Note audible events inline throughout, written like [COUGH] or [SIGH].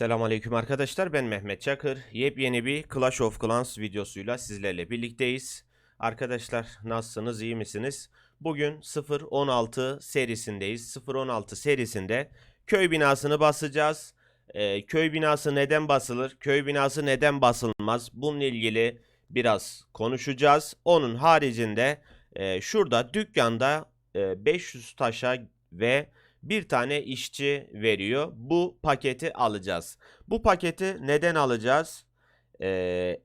Selamünaleyküm arkadaşlar ben Mehmet Çakır. Yepyeni bir Clash of Clans videosuyla sizlerle birlikteyiz. Arkadaşlar nasılsınız iyi misiniz? Bugün 016 serisindeyiz. 016 serisinde köy binasını basacağız. Ee, köy binası neden basılır? Köy binası neden basılmaz? Bununla ilgili biraz konuşacağız. Onun haricinde e, şurada dükkanda e, 500 taşa ve bir tane işçi veriyor. Bu paketi alacağız. Bu paketi neden alacağız? Ee,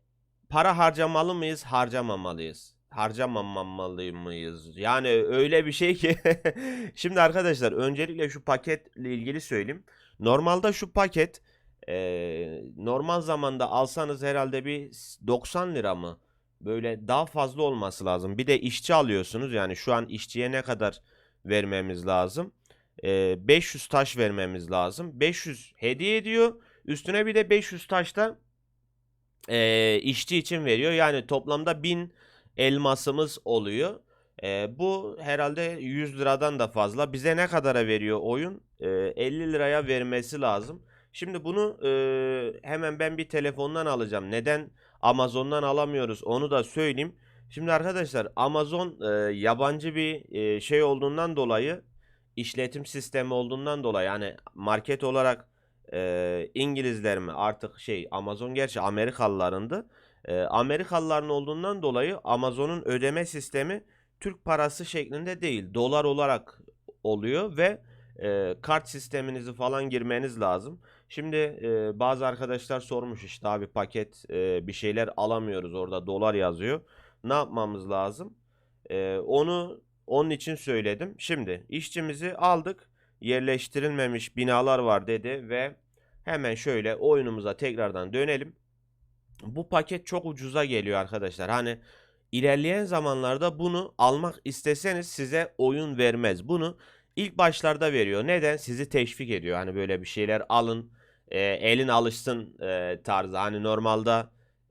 para harcamalı mıyız, harcamamalıyız? Harcamamalı mıyız? Yani öyle bir şey ki. [LAUGHS] Şimdi arkadaşlar öncelikle şu paketle ilgili söyleyeyim. Normalde şu paket ee, normal zamanda alsanız herhalde bir 90 lira mı? Böyle daha fazla olması lazım. Bir de işçi alıyorsunuz. Yani şu an işçiye ne kadar vermemiz lazım? Ee, 500 taş vermemiz lazım. 500 hediye ediyor. Üstüne bir de 500 taş da ee, işçi için veriyor. Yani toplamda 1000 elmasımız oluyor. Ee, bu herhalde 100 liradan da fazla. Bize ne kadara veriyor oyun? Ee, 50 liraya vermesi lazım. Şimdi bunu e, hemen ben bir telefondan alacağım. Neden Amazon'dan alamıyoruz onu da söyleyeyim. Şimdi arkadaşlar Amazon e, yabancı bir e, şey olduğundan dolayı işletim sistemi olduğundan dolayı yani market olarak e, İngilizler mi artık şey Amazon gerçi Amerikalılarındı. E, Amerikalıların olduğundan dolayı Amazon'un ödeme sistemi Türk parası şeklinde değil dolar olarak oluyor ve e, kart sisteminizi falan girmeniz lazım. Şimdi e, bazı arkadaşlar sormuş işte abi paket e, bir şeyler alamıyoruz orada dolar yazıyor. Ne yapmamız lazım? E, onu onun için söyledim. Şimdi işçimizi aldık. Yerleştirilmemiş binalar var dedi ve hemen şöyle oyunumuza tekrardan dönelim. Bu paket çok ucuza geliyor arkadaşlar. Hani ilerleyen zamanlarda bunu almak isteseniz size oyun vermez. Bunu ilk başlarda veriyor. Neden? Sizi teşvik ediyor. Hani böyle bir şeyler alın, e, elin alışsın e, tarzı. Hani normalde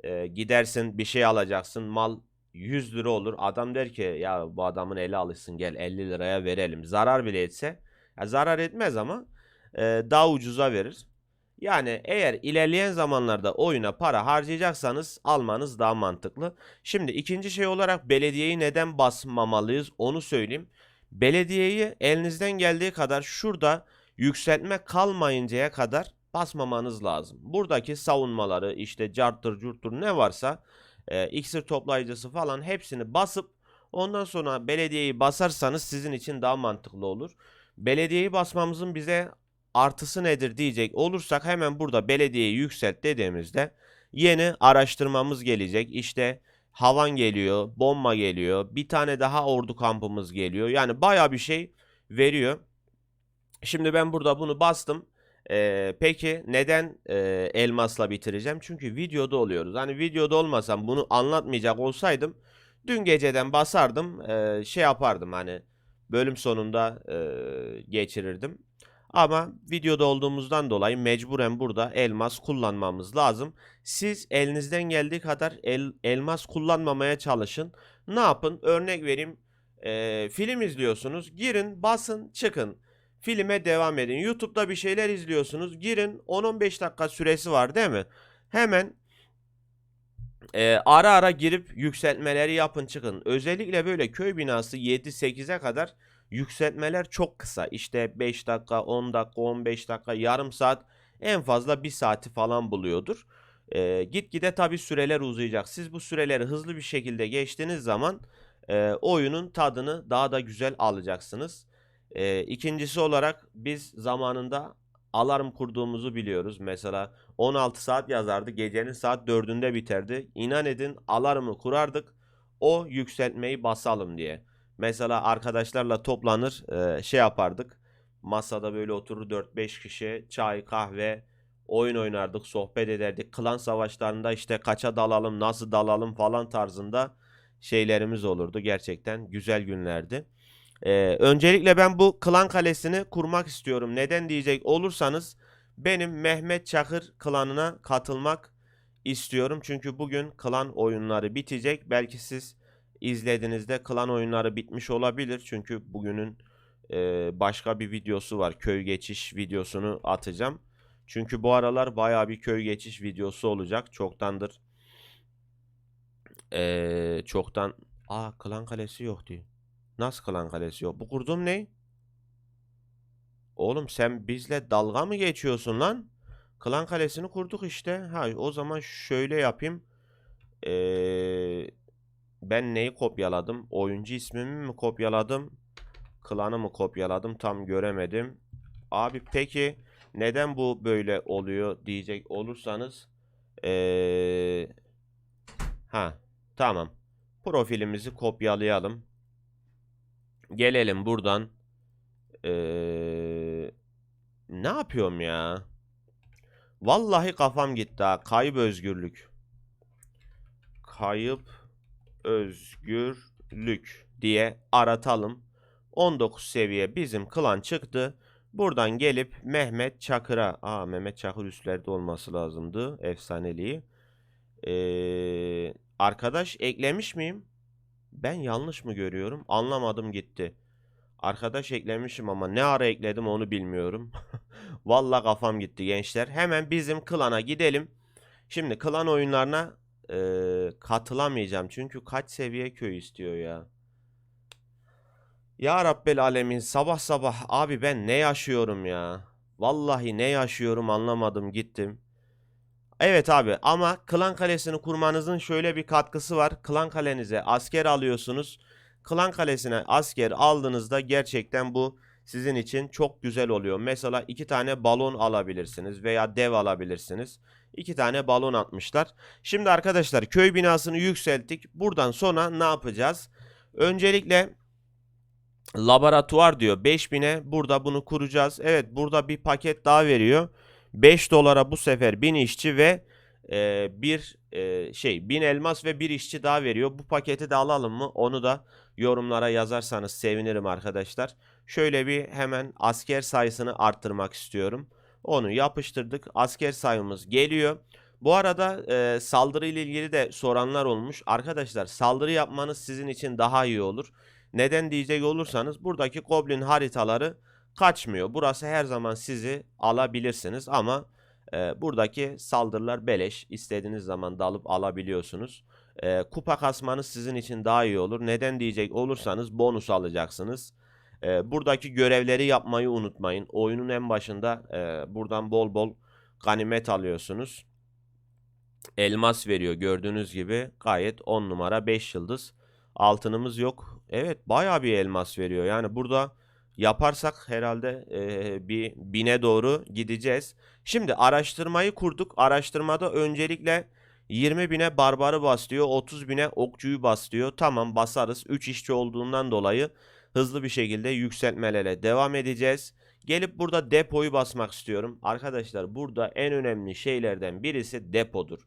e, gidersin bir şey alacaksın, mal 100 lira olur. Adam der ki ya bu adamın eli alışsın gel 50 liraya verelim. Zarar bile etse. Ya zarar etmez ama e, daha ucuza verir. Yani eğer ilerleyen zamanlarda oyuna para harcayacaksanız almanız daha mantıklı. Şimdi ikinci şey olarak belediyeyi neden basmamalıyız onu söyleyeyim. Belediyeyi elinizden geldiği kadar şurada yükseltme kalmayıncaya kadar basmamanız lazım. Buradaki savunmaları işte carttır curttur ne varsa e, iksir toplayıcısı falan hepsini basıp ondan sonra belediyeyi basarsanız sizin için daha mantıklı olur. Belediyeyi basmamızın bize artısı nedir diyecek olursak hemen burada belediyeyi yükselt dediğimizde yeni araştırmamız gelecek. İşte havan geliyor, bomba geliyor, bir tane daha ordu kampımız geliyor. Yani baya bir şey veriyor. Şimdi ben burada bunu bastım. Ee, peki neden e, elmasla bitireceğim? Çünkü videoda oluyoruz. Hani videoda olmasam bunu anlatmayacak olsaydım dün geceden basardım e, şey yapardım hani bölüm sonunda e, geçirirdim. Ama videoda olduğumuzdan dolayı mecburen burada elmas kullanmamız lazım. Siz elinizden geldiği kadar el, elmas kullanmamaya çalışın. Ne yapın? Örnek vereyim. E, film izliyorsunuz. Girin, basın, çıkın. Filme devam edin. YouTube'da bir şeyler izliyorsunuz. Girin 10-15 dakika süresi var değil mi? Hemen e, ara ara girip yükseltmeleri yapın çıkın. Özellikle böyle köy binası 7-8'e kadar yükseltmeler çok kısa. İşte 5 dakika, 10 dakika, 15 dakika, yarım saat en fazla 1 saati falan buluyordur. E, gitgide tabi süreler uzayacak. Siz bu süreleri hızlı bir şekilde geçtiğiniz zaman e, oyunun tadını daha da güzel alacaksınız. E, ikincisi olarak biz zamanında alarm kurduğumuzu biliyoruz. Mesela 16 saat yazardı. Gecenin saat 4'ünde biterdi. İnan edin alarmı kurardık. O yükseltmeyi basalım diye. Mesela arkadaşlarla toplanır e, şey yapardık. Masada böyle oturur 4-5 kişi çay kahve oyun oynardık sohbet ederdik. Klan savaşlarında işte kaça dalalım nasıl dalalım falan tarzında şeylerimiz olurdu. Gerçekten güzel günlerdi. Ee, öncelikle ben bu klan kalesini kurmak istiyorum. Neden diyecek olursanız benim Mehmet Çakır klanına katılmak istiyorum. Çünkü bugün klan oyunları bitecek. Belki siz izlediğinizde klan oyunları bitmiş olabilir. Çünkü bugünün e, başka bir videosu var. Köy geçiş videosunu atacağım. Çünkü bu aralar baya bir köy geçiş videosu olacak. Çoktandır. Ee, çoktan... Aa klan kalesi yok diyor. Nasıl klan kalesi yok? Bu kurduğum ne? Oğlum sen bizle dalga mı geçiyorsun lan? Klan kalesini kurduk işte. Ha o zaman şöyle yapayım. Ee, ben neyi kopyaladım? Oyuncu ismimi mi kopyaladım? Klanı mı kopyaladım? Tam göremedim. Abi peki neden bu böyle oluyor diyecek olursanız ee, ha tamam. Profilimizi kopyalayalım. Gelelim buradan. Ee, ne yapıyorum ya? Vallahi kafam gitti ha. Kayıp özgürlük. Kayıp özgürlük diye aratalım. 19 seviye bizim klan çıktı. Buradan gelip Mehmet Çakır'a. Aa Mehmet Çakır üstlerde olması lazımdı. Efsaneliği. Ee, arkadaş eklemiş miyim? Ben yanlış mı görüyorum? Anlamadım gitti. Arkadaş eklemişim ama ne ara ekledim onu bilmiyorum. [LAUGHS] Vallahi kafam gitti gençler. Hemen bizim klana gidelim. Şimdi klan oyunlarına e, katılamayacağım. Çünkü kaç seviye köy istiyor ya. Ya Rabbel Alemin sabah sabah abi ben ne yaşıyorum ya. Vallahi ne yaşıyorum anlamadım gittim. Evet abi ama klan kalesini kurmanızın şöyle bir katkısı var. Klan kalenize asker alıyorsunuz. Klan kalesine asker aldığınızda gerçekten bu sizin için çok güzel oluyor. Mesela iki tane balon alabilirsiniz veya dev alabilirsiniz. İki tane balon atmışlar. Şimdi arkadaşlar köy binasını yükselttik. Buradan sonra ne yapacağız? Öncelikle laboratuvar diyor 5000'e burada bunu kuracağız. Evet burada bir paket daha veriyor. 5 dolara bu sefer 1000 işçi ve e, bir e, şey 1000 elmas ve bir işçi daha veriyor. Bu paketi de alalım mı? Onu da yorumlara yazarsanız sevinirim arkadaşlar. Şöyle bir hemen asker sayısını arttırmak istiyorum. Onu yapıştırdık. Asker sayımız geliyor. Bu arada e, saldırı ile ilgili de soranlar olmuş. Arkadaşlar saldırı yapmanız sizin için daha iyi olur. Neden diyecek olursanız buradaki goblin haritaları kaçmıyor. Burası her zaman sizi alabilirsiniz ama e, buradaki saldırılar beleş. İstediğiniz zaman dalıp alabiliyorsunuz. E, kupa kasmanız sizin için daha iyi olur. Neden diyecek olursanız bonus alacaksınız. E, buradaki görevleri yapmayı unutmayın. Oyunun en başında e, buradan bol bol ganimet alıyorsunuz. Elmas veriyor gördüğünüz gibi. Gayet 10 numara 5 yıldız. Altınımız yok. Evet bayağı bir elmas veriyor. Yani burada yaparsak herhalde e, bir bine doğru gideceğiz. Şimdi araştırmayı kurduk. Araştırmada öncelikle 20 bine barbarı baslıyor. 30 bine okçuyu baslıyor. Tamam basarız. 3 işçi olduğundan dolayı hızlı bir şekilde yükseltmelere devam edeceğiz. Gelip burada depoyu basmak istiyorum. Arkadaşlar burada en önemli şeylerden birisi depodur.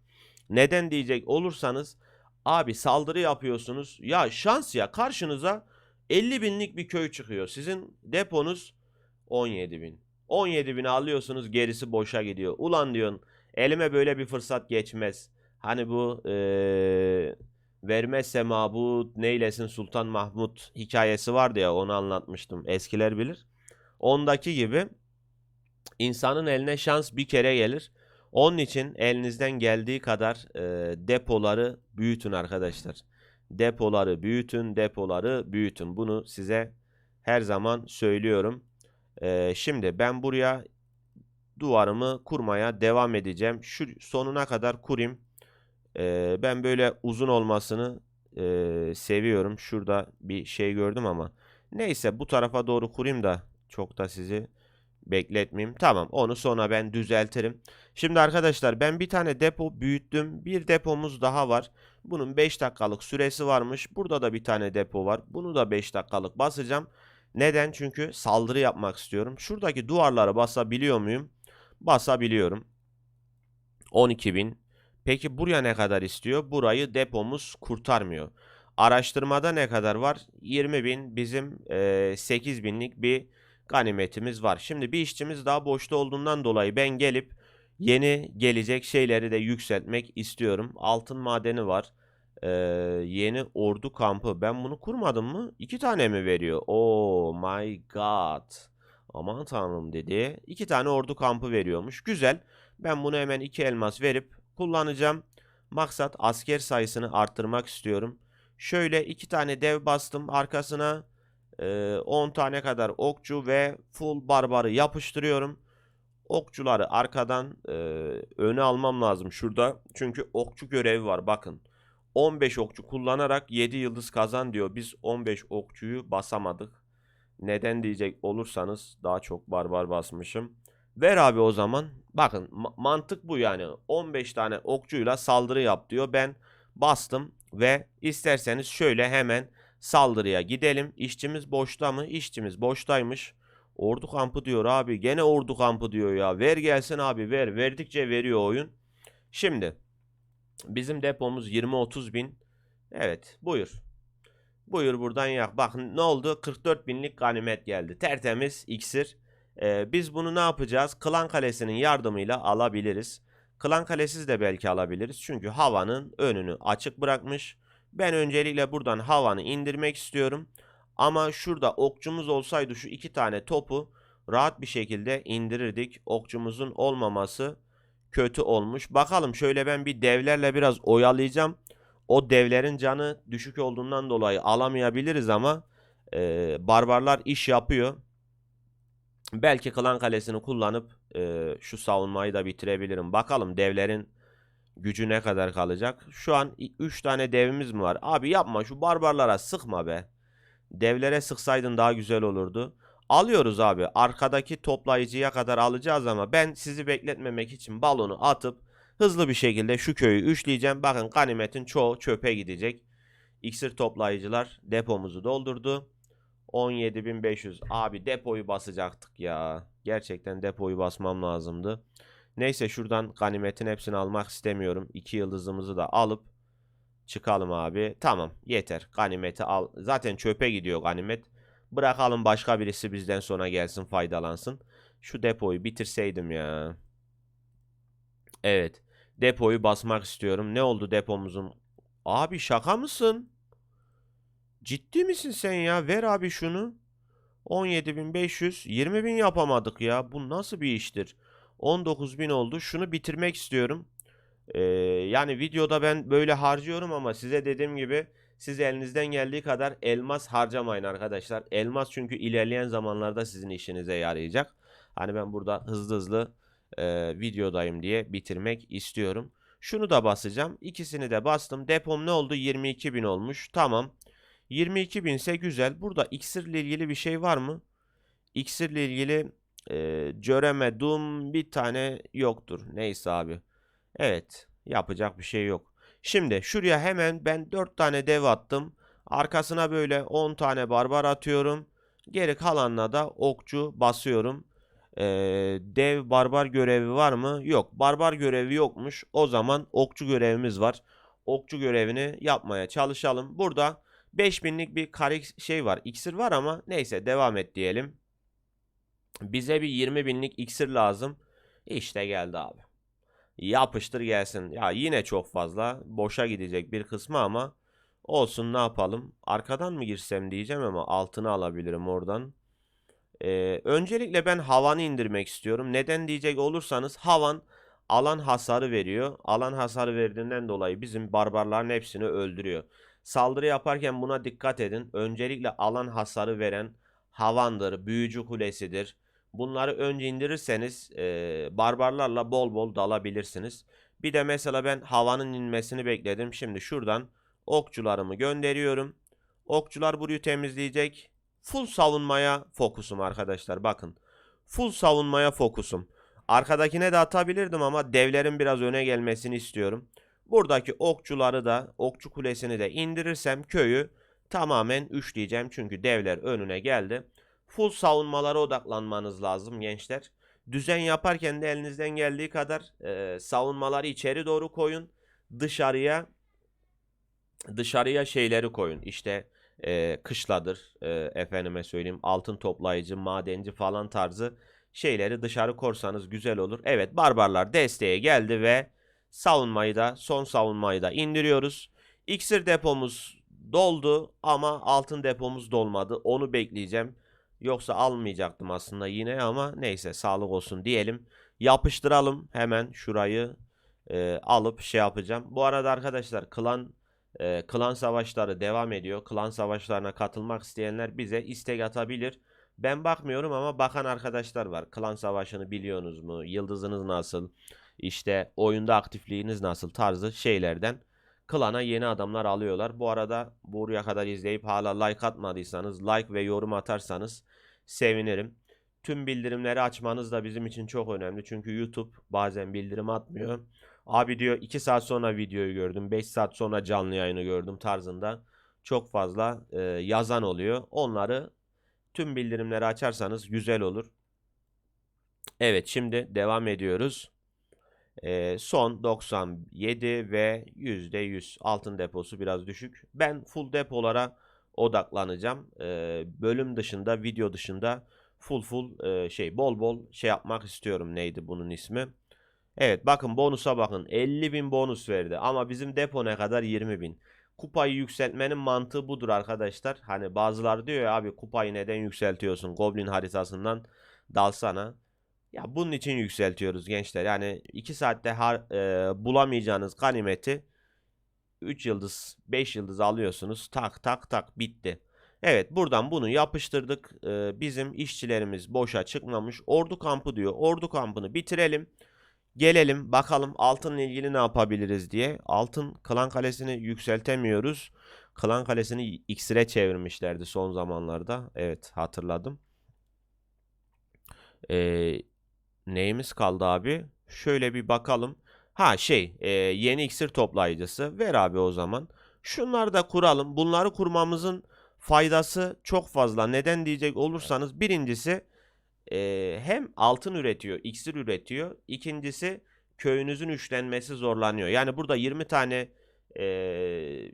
Neden diyecek olursanız abi saldırı yapıyorsunuz. Ya şans ya karşınıza 50 binlik bir köy çıkıyor. Sizin deponuz 17 bin. 17 bini alıyorsunuz gerisi boşa gidiyor. Ulan diyorsun elime böyle bir fırsat geçmez. Hani bu eee vermezse mabut neylesin Sultan Mahmut hikayesi vardı ya onu anlatmıştım. Eskiler bilir. Ondaki gibi insanın eline şans bir kere gelir. Onun için elinizden geldiği kadar e, depoları büyütün arkadaşlar. Depoları büyütün, depoları büyütün. Bunu size her zaman söylüyorum. E, şimdi ben buraya duvarımı kurmaya devam edeceğim. Şu sonuna kadar kurayım. E, ben böyle uzun olmasını e, seviyorum. Şurada bir şey gördüm ama. Neyse bu tarafa doğru kurayım da çok da sizi bekletmeyeyim. Tamam onu sonra ben düzeltirim. Şimdi arkadaşlar ben bir tane depo büyüttüm. Bir depomuz daha var. Bunun 5 dakikalık süresi varmış. Burada da bir tane depo var. Bunu da 5 dakikalık basacağım. Neden? Çünkü saldırı yapmak istiyorum. Şuradaki duvarlara basabiliyor muyum? Basabiliyorum. 12.000. Peki buraya ne kadar istiyor? Burayı depomuz kurtarmıyor. Araştırmada ne kadar var? 20.000 bizim e, 8.000'lik bir ganimetimiz var. Şimdi bir işçimiz daha boşta olduğundan dolayı ben gelip yeni gelecek şeyleri de yükseltmek istiyorum. Altın madeni var. Ee, yeni ordu kampı. Ben bunu kurmadım mı? İki tane mi veriyor? Oh my god. Aman tanrım dedi. İki tane ordu kampı veriyormuş. Güzel. Ben bunu hemen iki elmas verip kullanacağım. Maksat asker sayısını arttırmak istiyorum. Şöyle iki tane dev bastım arkasına. E, 10 tane kadar okçu ve full barbarı yapıştırıyorum. Okçuları arkadan e, öne almam lazım şurada. Çünkü okçu görevi var bakın. 15 okçu kullanarak 7 yıldız kazan diyor. Biz 15 okçuyu basamadık. Neden diyecek olursanız daha çok barbar basmışım. Ver abi o zaman. Bakın ma- mantık bu yani. 15 tane okçuyla saldırı yap diyor. Ben bastım ve isterseniz şöyle hemen saldırıya gidelim. İşçimiz boşta mı? İşçimiz boştaymış. Ordu kampı diyor abi. Gene ordu kampı diyor ya. Ver gelsin abi ver. Verdikçe veriyor oyun. Şimdi bizim depomuz 20-30 bin. Evet buyur. Buyur buradan yak. Bak ne oldu? 44 binlik ganimet geldi. Tertemiz iksir. Ee, biz bunu ne yapacağız? Klan Kalesi'nin yardımıyla alabiliriz. Klan Kalesiz de belki alabiliriz. Çünkü havanın önünü açık bırakmış. Ben öncelikle buradan havanı indirmek istiyorum. Ama şurada okçumuz olsaydı şu iki tane topu rahat bir şekilde indirirdik. Okçumuzun olmaması kötü olmuş. Bakalım şöyle ben bir devlerle biraz oyalayacağım. O devlerin canı düşük olduğundan dolayı alamayabiliriz ama e, barbarlar iş yapıyor. Belki klan kalesini kullanıp e, şu savunmayı da bitirebilirim. Bakalım devlerin gücü ne kadar kalacak. Şu an 3 tane devimiz mi var? Abi yapma şu barbarlara sıkma be. Devlere sıksaydın daha güzel olurdu. Alıyoruz abi. Arkadaki toplayıcıya kadar alacağız ama ben sizi bekletmemek için balonu atıp hızlı bir şekilde şu köyü üçleyeceğim. Bakın ganimetin çoğu çöpe gidecek. İksir toplayıcılar depomuzu doldurdu. 17.500. Abi depoyu basacaktık ya. Gerçekten depoyu basmam lazımdı. Neyse şuradan ganimetin hepsini almak istemiyorum. 2 yıldızımızı da alıp çıkalım abi. Tamam yeter. Ganimeti al. Zaten çöpe gidiyor ganimet. Bırakalım başka birisi bizden sonra gelsin faydalansın. Şu depoyu bitirseydim ya. Evet. Depoyu basmak istiyorum. Ne oldu depomuzun? Abi şaka mısın? Ciddi misin sen ya? Ver abi şunu. 17.500. 20.000 yapamadık ya. Bu nasıl bir iştir? 19.000 oldu. Şunu bitirmek istiyorum. Ee, yani videoda ben böyle harcıyorum ama size dediğim gibi siz elinizden geldiği kadar elmas harcamayın arkadaşlar. Elmas çünkü ilerleyen zamanlarda sizin işinize yarayacak. Hani ben burada hızlı hızlı e, videodayım diye bitirmek istiyorum. Şunu da basacağım. İkisini de bastım. Depom ne oldu? 22.000 olmuş. Tamam. 22.000 ise güzel. Burada iksirle ilgili bir şey var mı? İksirle ilgili e, göremediğim bir tane yoktur. Neyse abi. Evet. Yapacak bir şey yok. Şimdi şuraya hemen ben 4 tane dev attım. Arkasına böyle 10 tane barbar atıyorum. Geri kalanına da okçu basıyorum. Ee, dev barbar görevi var mı? Yok. Barbar görevi yokmuş. O zaman okçu görevimiz var. Okçu görevini yapmaya çalışalım. Burada 5000'lik bir karik şey var. İksir var ama neyse devam et diyelim. Bize bir 20.000'lik iksir lazım. İşte geldi abi. Yapıştır gelsin. Ya yine çok fazla. Boşa gidecek bir kısmı ama olsun ne yapalım. Arkadan mı girsem diyeceğim ama altını alabilirim oradan. Ee, öncelikle ben havanı indirmek istiyorum. Neden diyecek olursanız havan alan hasarı veriyor. Alan hasarı verdiğinden dolayı bizim barbarların hepsini öldürüyor. Saldırı yaparken buna dikkat edin. Öncelikle alan hasarı veren havandır, büyücü kulesidir. Bunları önce indirirseniz e, barbarlarla bol bol dalabilirsiniz. Bir de mesela ben havanın inmesini bekledim. Şimdi şuradan okçularımı gönderiyorum. Okçular burayı temizleyecek. Full savunmaya fokusum arkadaşlar bakın. Full savunmaya fokusum. Arkadakine de atabilirdim ama devlerin biraz öne gelmesini istiyorum. Buradaki okçuları da okçu kulesini de indirirsem köyü tamamen üçleyeceğim. Çünkü devler önüne geldi. Full savunmalara odaklanmanız lazım gençler. Düzen yaparken de elinizden geldiği kadar e, savunmaları içeri doğru koyun. Dışarıya dışarıya şeyleri koyun. İşte e, kışladır e, efendime söyleyeyim altın toplayıcı, madenci falan tarzı şeyleri dışarı korsanız güzel olur. Evet barbarlar desteğe geldi ve savunmayı da son savunmayı da indiriyoruz. İksir depomuz doldu ama altın depomuz dolmadı. Onu bekleyeceğim. Yoksa almayacaktım aslında yine ama neyse sağlık olsun diyelim. Yapıştıralım hemen şurayı e, alıp şey yapacağım. Bu arada arkadaşlar klan e, klan savaşları devam ediyor. Klan savaşlarına katılmak isteyenler bize istek atabilir. Ben bakmıyorum ama bakan arkadaşlar var. Klan savaşını biliyorsunuz mu? Yıldızınız nasıl? İşte oyunda aktifliğiniz nasıl tarzı şeylerden klana yeni adamlar alıyorlar. Bu arada buraya kadar izleyip hala like atmadıysanız like ve yorum atarsanız sevinirim. Tüm bildirimleri açmanız da bizim için çok önemli. Çünkü YouTube bazen bildirim atmıyor. Abi diyor 2 saat sonra videoyu gördüm. 5 saat sonra canlı yayını gördüm tarzında. Çok fazla e, yazan oluyor. Onları tüm bildirimleri açarsanız güzel olur. Evet şimdi devam ediyoruz. Ee, son 97 ve %100 altın deposu biraz düşük. Ben full depolara odaklanacağım. Ee, bölüm dışında, video dışında full full e, şey bol bol şey yapmak istiyorum. Neydi bunun ismi? Evet bakın bonusa bakın. 50.000 bonus verdi ama bizim depo ne kadar? 20.000. Kupayı yükseltmenin mantığı budur arkadaşlar. Hani bazıları diyor ya abi kupayı neden yükseltiyorsun? Goblin haritasından dalsana. Ya bunun için yükseltiyoruz gençler. Yani 2 saatte har, e, bulamayacağınız ganimeti 3 yıldız, 5 yıldız alıyorsunuz. Tak tak tak bitti. Evet buradan bunu yapıştırdık. E, bizim işçilerimiz boşa çıkmamış. Ordu kampı diyor. Ordu kampını bitirelim. Gelelim bakalım altınla ilgili ne yapabiliriz diye. Altın klan kalesini yükseltemiyoruz. Klan kalesini iksire çevirmişlerdi son zamanlarda. Evet hatırladım. Ee, neyimiz kaldı abi? Şöyle bir bakalım. Ha şey e, yeni iksir toplayıcısı. Ver abi o zaman. Şunları da kuralım. Bunları kurmamızın faydası çok fazla. Neden diyecek olursanız birincisi e, hem altın üretiyor, iksir üretiyor. İkincisi köyünüzün üçlenmesi zorlanıyor. Yani burada 20 tane e,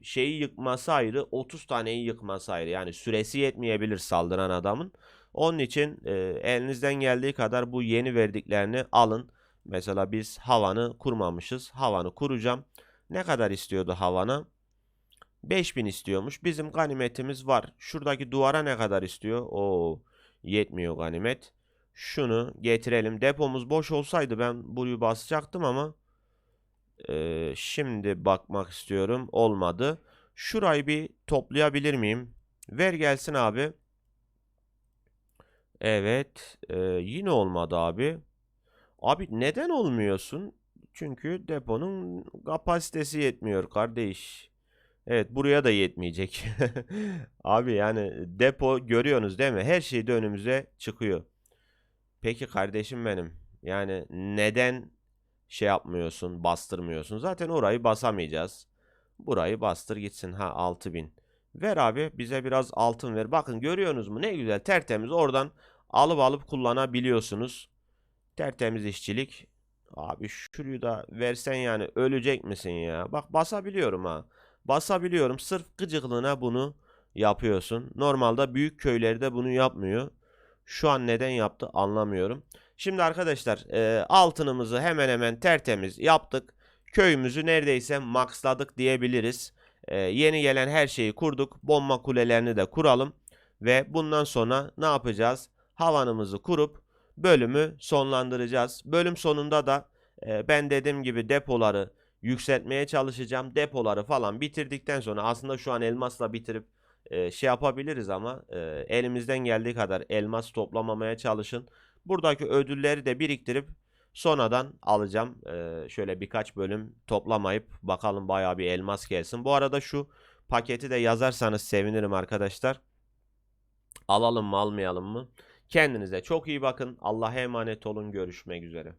şeyi yıkması ayrı, 30 taneyi yıkması ayrı. Yani süresi yetmeyebilir saldıran adamın. Onun için e, elinizden geldiği kadar bu yeni verdiklerini alın. Mesela biz havanı kurmamışız. Havanı kuracağım. Ne kadar istiyordu havanı? 5000 istiyormuş. Bizim ganimetimiz var. Şuradaki duvara ne kadar istiyor? Oo, yetmiyor ganimet. Şunu getirelim. Depomuz boş olsaydı ben burayı basacaktım ama e, şimdi bakmak istiyorum. Olmadı. Şurayı bir toplayabilir miyim? Ver gelsin abi. Evet. e, yine olmadı abi. Abi neden olmuyorsun? Çünkü deponun kapasitesi yetmiyor kardeş. Evet buraya da yetmeyecek. [LAUGHS] Abi yani depo görüyorsunuz değil mi? Her şey de önümüze çıkıyor. Peki kardeşim benim. Yani neden şey yapmıyorsun, bastırmıyorsun? Zaten orayı basamayacağız. Burayı bastır gitsin. Ha 6000. Ver abi bize biraz altın ver. Bakın görüyorsunuz mu? Ne güzel tertemiz oradan alıp alıp kullanabiliyorsunuz. Tertemiz işçilik. Abi şurayı da versen yani ölecek misin ya? Bak basabiliyorum ha. Basabiliyorum. Sırf gıcıklığına bunu yapıyorsun. Normalde büyük köylerde bunu yapmıyor. Şu an neden yaptı anlamıyorum. Şimdi arkadaşlar e, altınımızı hemen hemen tertemiz yaptık. Köyümüzü neredeyse maxladık diyebiliriz. E, yeni gelen her şeyi kurduk. Bomba kulelerini de kuralım. Ve bundan sonra ne yapacağız? Havanımızı kurup bölümü sonlandıracağız. Bölüm sonunda da e, ben dediğim gibi depoları yükseltmeye çalışacağım. Depoları falan bitirdikten sonra aslında şu an elmasla bitirip e, şey yapabiliriz ama e, elimizden geldiği kadar elmas toplamamaya çalışın. Buradaki ödülleri de biriktirip sonradan alacağım. E, şöyle birkaç bölüm toplamayıp bakalım bayağı bir elmas gelsin. Bu arada şu paketi de yazarsanız sevinirim arkadaşlar. Alalım mı almayalım mı? Kendinize çok iyi bakın. Allah'a emanet olun. Görüşmek üzere.